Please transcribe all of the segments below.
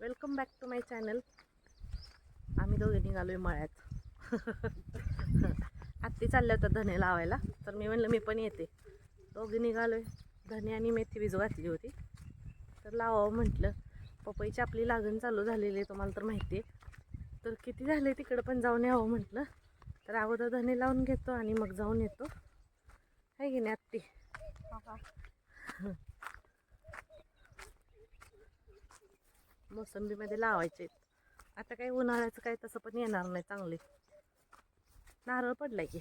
Welcome back to my channel आम्ही दोघे निघालोय मळ्यात. आत्ती चालल्या होत्या धने लावायला. तर मी म्हणलं मी पण येते. दोघे निघालोय. धने आणि मेथी भिजू घातली होती. तर लावावं म्हटलं. पपईची आपली लागण चालू झालेली आहे तुम्हाला तर माहिती आहे तर किती झाले तिकडं पण जाऊन यावं म्हटलं. तर अगोदर धने लावून घेतो आणि मग जाऊन येतो. आहे की नाही आत्ती? मोसंबीमध्ये लावायचे आता काही उन्हाळ्याचं काही तसं पण येणार नाही चांगले. नारळ पडलाय की.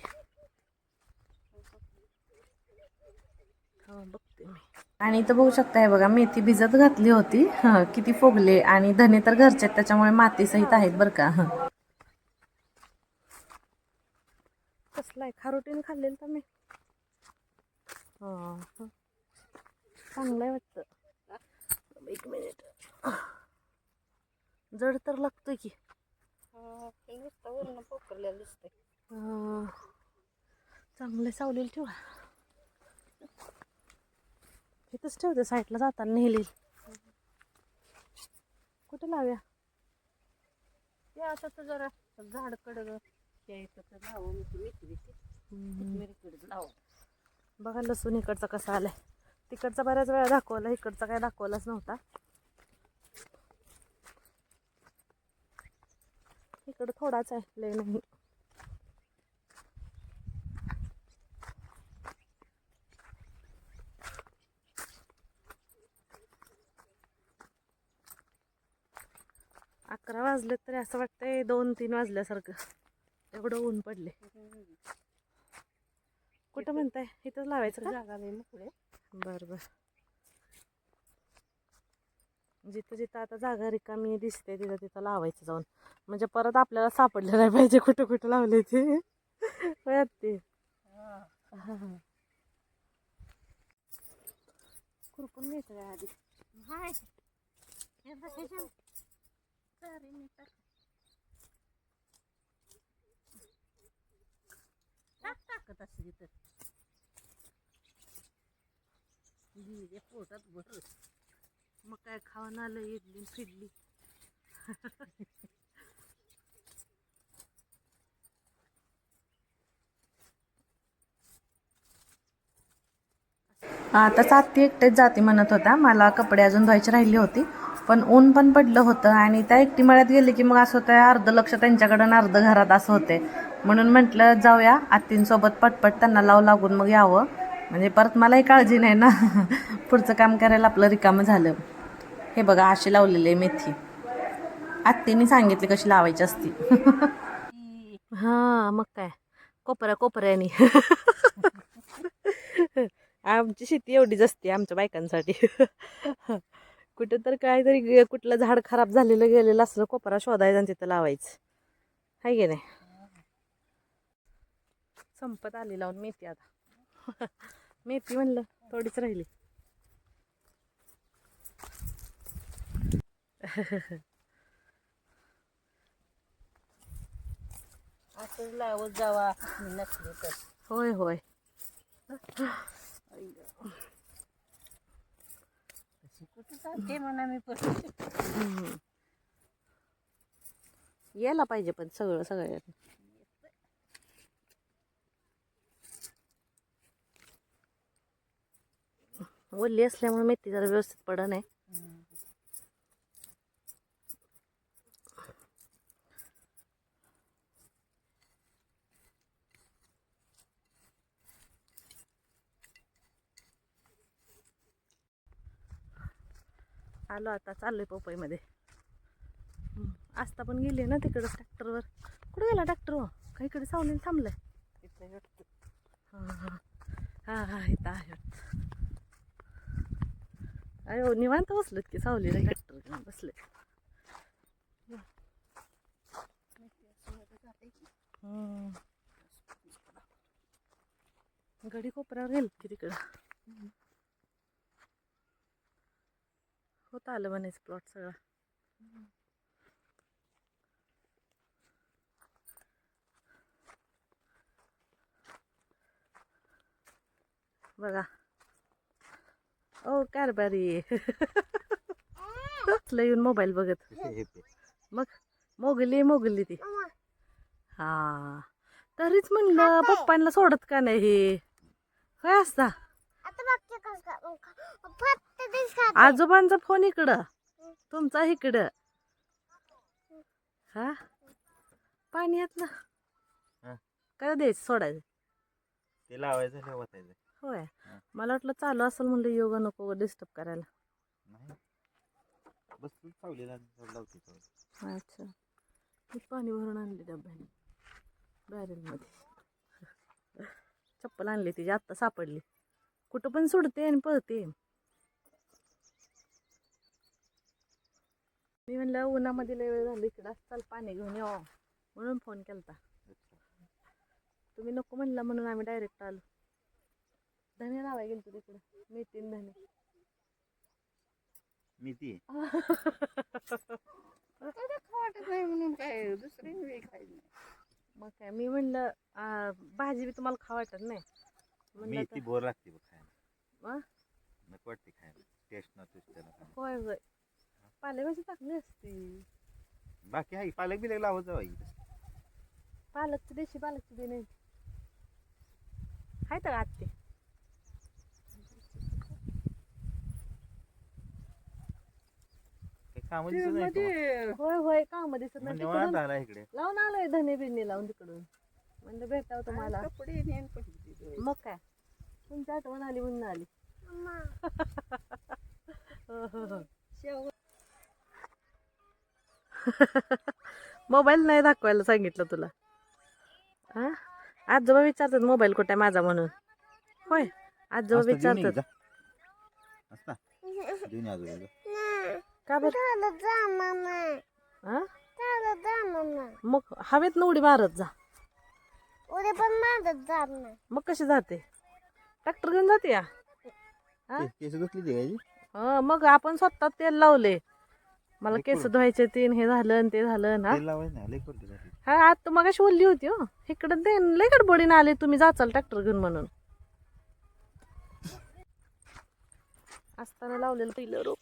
हा बघते मी. आणि इथं बघू शकताय बघा मेथी भिजत घातली होती. हं, किती फोगले आणि धने तर घरचे त्याच्यामुळे माती सहित आहेत बरं का. हं. कसलं आहे? खारोटीने खाल्लेलं तर मी? हां हं. चांगलं आहे वाटतं. एक मिनिट. जड तर लागतोय की. चांगले सावलेलं ठेवा. इथंच ठेवते साईडला जाताना नेली. कुठे लाव्या? ते आता तर जरा झाड कडं त्या इथं तर लावू मी ती मेथी बिथी. कोथिंबीरीकडे लावू. बघा लसूण इकडचा कसा आलाय. तिकडचा बऱ्याच वेळा दाखवला इकडचा काय दाखवलाच नव्हता. इकडं थोडाच आहे लय नाही. अकरा वाजले तरी असं वाटतंय दोन तीन वाजल्यासारखं. एवढं ऊन पडले. कुठं म्हणताय? इथंच लावायचं जागा नाही मोकळे. बरं बरं. जिथं जिथं आता जागा रिकामी दिसते तिथं तिथं लावायचं जाऊन. म्हणजे परत आपल्याला सापडलं नाही पाहिजे कुठं कुठं लावले ते. ते खुरपून घ्यायचं आधी. हाय. टाकत असते तिथं पोटात भर. मग काय खाऊन आलं एक दिन फिडली. आता साती एकटेच जाते म्हणत होता. मला कपडे अजून धुवायची राहिली होती. पण ऊन पण पडलं होतं आणि त्या एकटी मळ्यात गेले की मग असं होतं अर्ध लक्ष त्यांच्याकडं अर्ध घरात असं होते. म्हणून म्हटलं जाऊया आत्तींसोबत पटपट त्यांना लाव लागून मग यावं. म्हणजे परत मलाही काळजी नाही ना. पुढचं काम करायला आपलं रिकामं झालं. हे बघा अशी लावलेली आहे मेथी. आत्तीने सांगितली कशी लावायची असती. हां मग काय? कोपऱ्या कोपऱ्यानी आमची शेती एवढीच असते आमच्या बायकांसाठी. कुठं तर काहीतरी कुठलं झाड खराब झालेलं गेलेलं असलं कोपरा शोधायचं आणि तिथं लावायचं. हाय की नाही? संपत आली लावून मेथी आता. मेथी म्हणलं थोडीच राहिली. असंच लावत जावा. नसले तर. होय होय. कुठं चालते म्हणा मी पण. हम्म. यायला पाहिजे पण सगळं सगळं ओली असल्यामुळे मेथी जरा व्यवस्थित पड नाही. आलो आता चाललोय पपईमध्ये. आस्था पण गेली ना तिकडं ट्रॅक्टरवर. कुठे गेला ट्रॅक्टर हो? काही इकडे सावलीला थांबलाय. हां हां. हां हां इथं आहे अयो निवांत बसलोत की सावलीला ट्रॅक्टर घेऊन बसले. गडी कोपऱ्यावर गेल की तिकडं. होत आलं म्हणायचं प्लॉट सगळा. बघा. ओ कारभारी. बसलं येऊन मोबाईल बघत. मग मोगली मोगली ती. हा. तरीच म्हणलं पप्पांना सोडत का नाही हे? काय असता? आजोबांचा फोन इकडं. तुमचा इकडं. हा? पाणी येत ना. हा. काय द्यायचं सोडायचं. ते लावायचं होय. हा. मला वाटलं चालू असेल म्हणलं योगा नको डिस्टर्ब करायला. अच्छा. मी पाणी भरून आणले डब्याने. बॅरेलमध्ये. चप्पल आणली तिची आत्ता सापडली. कुठं पण सोडते आणि पळते. मी म्हणलं उन्हामध्ये लय वेळ झाली इकडं चल पाणी घेऊन यावं म्हणून फोन केलता. अच्छा. तुम्ही नको म्हणला म्हणून आम्ही डायरेक्ट आलो. धने लावाय गेलतो तिकडं मेथीन धने. मी ती वाटत नाही म्हणून काय दुसरी वेळ नाही मग काय मी म्हणलं भाजी बी तुम्हाला खा वाटत नाही. म्हणलं मी तर- ती बोर लागते बघ खायला? नको वाटते खायला. टेस्ट ना टेस्ट. होय होय. पालेभाजी चांगली असते. बाकी आहे पालक बिलक लावत जाऊ आई पालकची देशी पालकची बी नाही. आहे तर आत्ते. काही कामं दिसत नाही का? मध्ये होय होय का मध्ये सर म्हणजे निवांत आला इकडे. लावून आलोय धने बिने लावून तिकडून. म्हणजे भेटावं तुम्हाला. कपडे नेन पडली मग काय? तुमची आठवण आली म्हणून आली. हो, हो, हो. शेव मोबाईल नाही दाखवायला सांगितलं तुला. हा आजोबा विचारतात मोबाईल कुठे आहे माझा? म्हणून. होय आजोबा विचारतात. का बरं? हा? मग हवेत उडी मारत जा. उद्या पण मारत जात नाही मग कशी जाते? ट्रॅक्टर घेऊन जाते या? हा? केस ती हं, मग आपण स्वतः तेल लावले. मला केस. धुवायचे तीन हे झालं आणि ते झालं ना. हा आज तर मगाशी बोलली होती हो. इकडं दे लय गडबडीने आले तुम्ही जाचाल ट्रॅक्टर घेऊन म्हणून. असताना लावलेलं पहिलं रोप.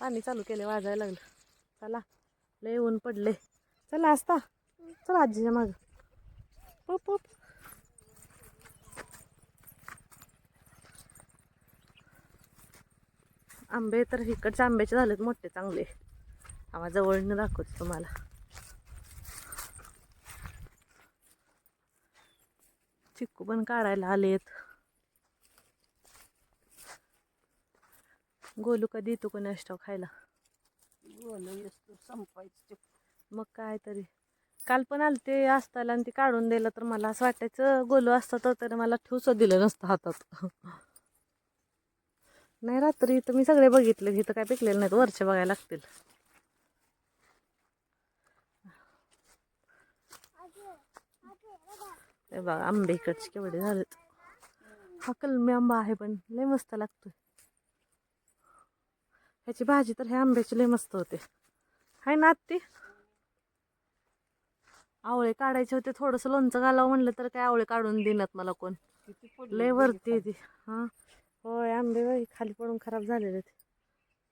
पाणी चालू केले वाजायला लागलं. चला लय ऊन पडले चला असता चला आजीच्या माग. पप आंबे तर इकडच्या आंब्याचे झालेत मोठे चांगले. आवाज जवळनं दाखवते तुम्हाला. चिक्कू पण काढायला आलेत. गोलू कधी येतो कोणी अष्टाव खायला? मग काय तरी. काल पण आलते असताला आणि ती काढून दिलं तर मला असं वाटायचं गोलू असतं तर मला ठेवूस दिलं नसतं हातात. नाही रात्री तर मी सगळे बघितले. इथं काय पिकलेले नाहीत वरचे बघायला लागतील. हे बघा आंबे इकडचे केवढे झालेत. हा कलमी आंबा आहे पण लय मस्त लागतोय. ह्याची भाजी तर ह्या आंब्याची लय मस्त होते. हाय ना ती आवळे काढायचे होते थोडंसं लोणचं घालावं म्हणलं तर काय आवळे काढून देण्यात मला कोण? लय वरती ती हां? होय आंबे बाई खाली पडून खराब झालेले ते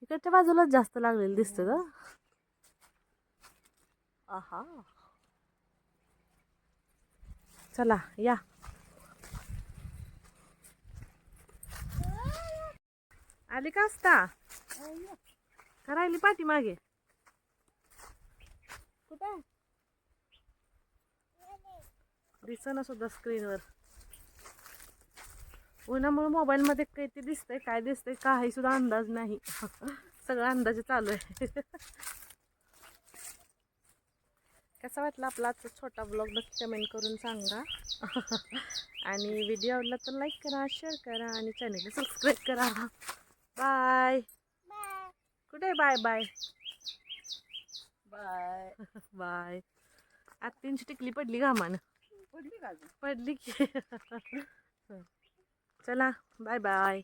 इकडच्या बाजूलाच जास्त लागलेले दिसतं का आहा. चला या. आली का असता का राहिली पाठी मागे कुठे? दिसना सुद्धा स्क्रीनवर उन्हामुळे मोबाईलमध्ये काही ते दिसतंय काय दिसतंय काही सुद्धा अंदाज नाही. सगळं अंदाजे चालू आहे. कसा वाटला आपला आजचा छोटा ब्लॉग नक्की कमेंट करून सांगा. आणि व्हिडिओ आवडला तर लाईक करा शेअर करा आणि चॅनलला सबस्क्राईब करा. बाय कुठे बाय बाय बाय बाय आत्तींची टिकली पडली घामानं. पडली का? पडली की. चला बाय बाय